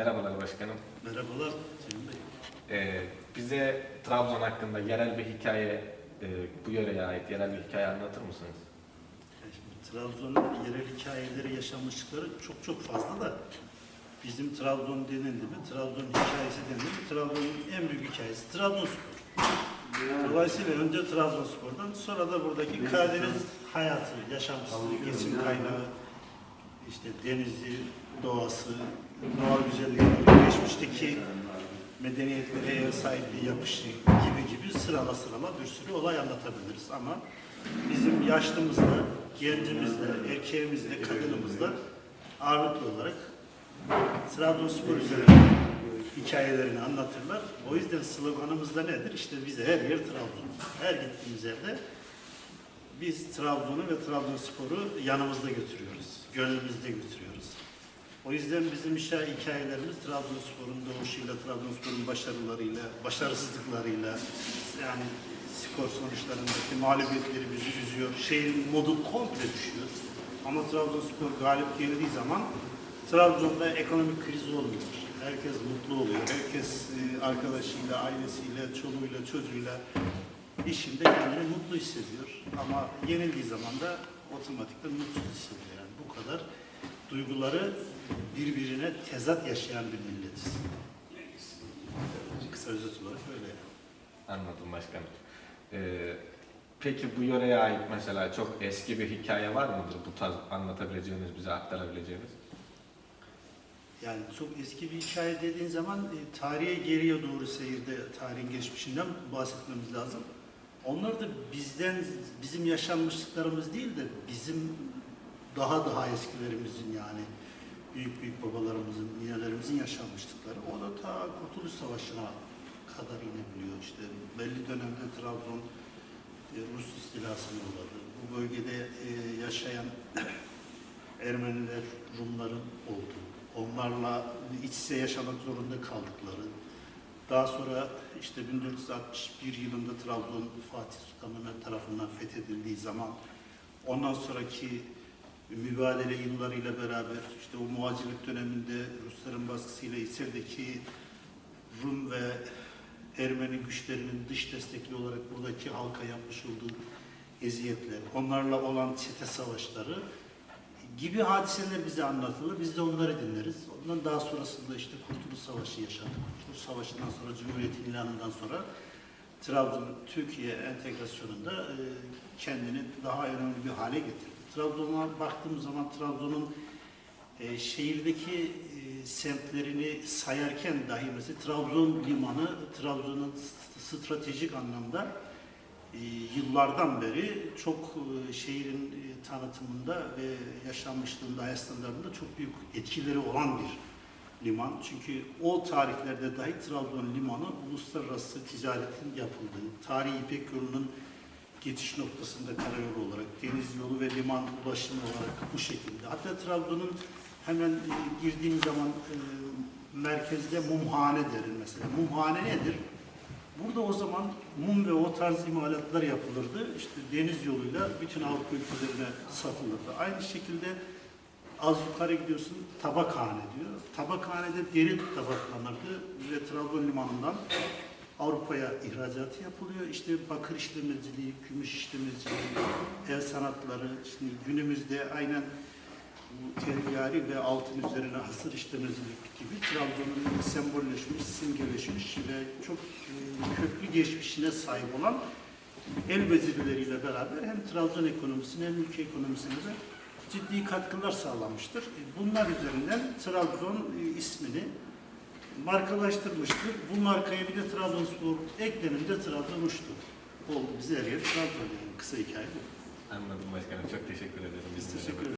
Merhabalar başkanım. Merhabalar Cem Bey. Ee, bize Trabzon hakkında yerel bir hikaye, e, bu yöreye ait yerel bir hikaye anlatır mısınız? Yani Şimdi Trabzon'un yerel hikayeleri, yaşanmışlıkları çok çok fazla da bizim Trabzon denildi mi, Trabzon hikayesi denildi mi, Trabzon'un en büyük hikayesi Trabzonspor. Dolayısıyla önce Trabzonspor'dan sonra da buradaki Karadeniz hayatı, yaşantısı, geçim kaynağı, işte denizi, doğası, doğal güzellikleri, geçmişteki medeniyetlere ev sahipliği yapışı gibi gibi sırala sırala bir sürü olay anlatabiliriz ama bizim yaşlımızda, gencimizde, erkeğimizde, kadınımızda ağırlıklı olarak Trabzonspor üzerine hikayelerini anlatırlar. O yüzden sloganımız da nedir? İşte bize her yer Trabzon. Her gittiğimiz yerde biz Trabzon'u ve Trabzonspor'u yanımızda götürüyoruz. Gönlümüzde götürüyoruz. O yüzden bizim hikayelerimiz Trabzonspor'un doğuşuyla, Trabzonspor'un başarılarıyla, başarısızlıklarıyla, yani skor sonuçlarındaki mağlubiyetleri bizi üzüyor. Şeyin modu komple düşüyor. Ama Trabzonspor galip geldiği zaman Trabzon'da ekonomik kriz olmuyor. Herkes mutlu oluyor. Herkes e, arkadaşıyla, ailesiyle, çoluğuyla, çocuğuyla işinde kendini mutlu hissediyor. Ama yenildiği zaman da otomatikten mutsuz hissediyor. Yani bu kadar duyguları birbirine tezat yaşayan bir milletiz. Kısa özet olarak öyle. Anladım başkanım. Ee, peki bu yöreye ait mesela çok eski bir hikaye var mıdır bu tarz anlatabileceğiniz, bize aktarabileceğiniz? Yani çok eski bir hikaye dediğin zaman e, tarihe geriye doğru seyirde tarihin geçmişinden bahsetmemiz lazım. Onlar da bizden, bizim yaşanmışlıklarımız değil de bizim daha daha eskilerimizin yani büyük büyük babalarımızın, ninelerimizin yaşanmışlıkları. O da ta Kurtuluş Savaşı'na kadar inebiliyor. İşte belli dönemde Trabzon e, Rus istilasına uğradı. Bu bölgede e, yaşayan Ermeniler, Rumların olduğu, onlarla iç içe yaşamak zorunda kaldıkları, daha sonra işte 1461 yılında Trabzon Fatih Sultan Mehmet tarafından fethedildiği zaman ondan sonraki mübadele yıllarıyla beraber işte o muhacirlik döneminde Rusların baskısıyla İçeri'deki Rum ve Ermeni güçlerinin dış destekli olarak buradaki halka yapmış olduğu eziyetler, onlarla olan çete savaşları gibi hadiseler bize anlatılır. Biz de onları dinleriz. Ondan daha sonrasında işte Kurtuluş Savaşı yaşadık. Kurtuluş Savaşı'ndan sonra, Cumhuriyet ilanından sonra Trabzon Türkiye entegrasyonunda e, kendini daha önemli bir hale getirdi. Trabzon'a baktığımız zaman Trabzon'un e, şehirdeki e, semtlerini sayarken dahi mesela Trabzon limanı Trabzon'un stratejik anlamda yıllardan beri çok e, şehrin e, tanıtımında ve yaşanmışlığında, hayat standartında çok büyük etkileri olan bir liman. Çünkü o tarihlerde dahi Trabzon limanı uluslararası ticaretin yapıldığı, tarihi İpek yolunun geçiş noktasında karayolu olarak, deniz yolu ve liman ulaşımı olarak bu şekilde. Hatta Trabzon'un hemen e, girdiğim zaman e, merkezde mumhane derin mesela. Mumhane nedir? Burada o zaman mum ve o tarz imalatlar yapılırdı. İşte deniz yoluyla bütün Avrupa ülkelerine satılırdı. Aynı şekilde az yukarı gidiyorsun tabakhane diyor. Tabakhanede deri tabaklanırdı ve Trabzon limanından Avrupa'ya ihracatı yapılıyor. İşte bakır işlemeciliği, gümüş işlemeciliği, el sanatları, şimdi günümüzde aynen bu teryari ve altın üzerine hasır işlemecilik gibi Trabzon'un sembolleşmiş, simgeleşmiş ve çok e, köklü geçmişine sahip olan el becerileriyle beraber hem Trabzon ekonomisine hem ülke ekonomisine de ciddi katkılar sağlamıştır. E, Bunlar üzerinden Trabzon e, ismini markalaştırmıştır. Bu markaya bir de Trabzonspor eklenince Trabzon uçtu. Oldu bize her yer Trabzon yani kısa hikaye bu. Anladım başkanım. Çok teşekkür ederim. Biz teşekkür ederiz.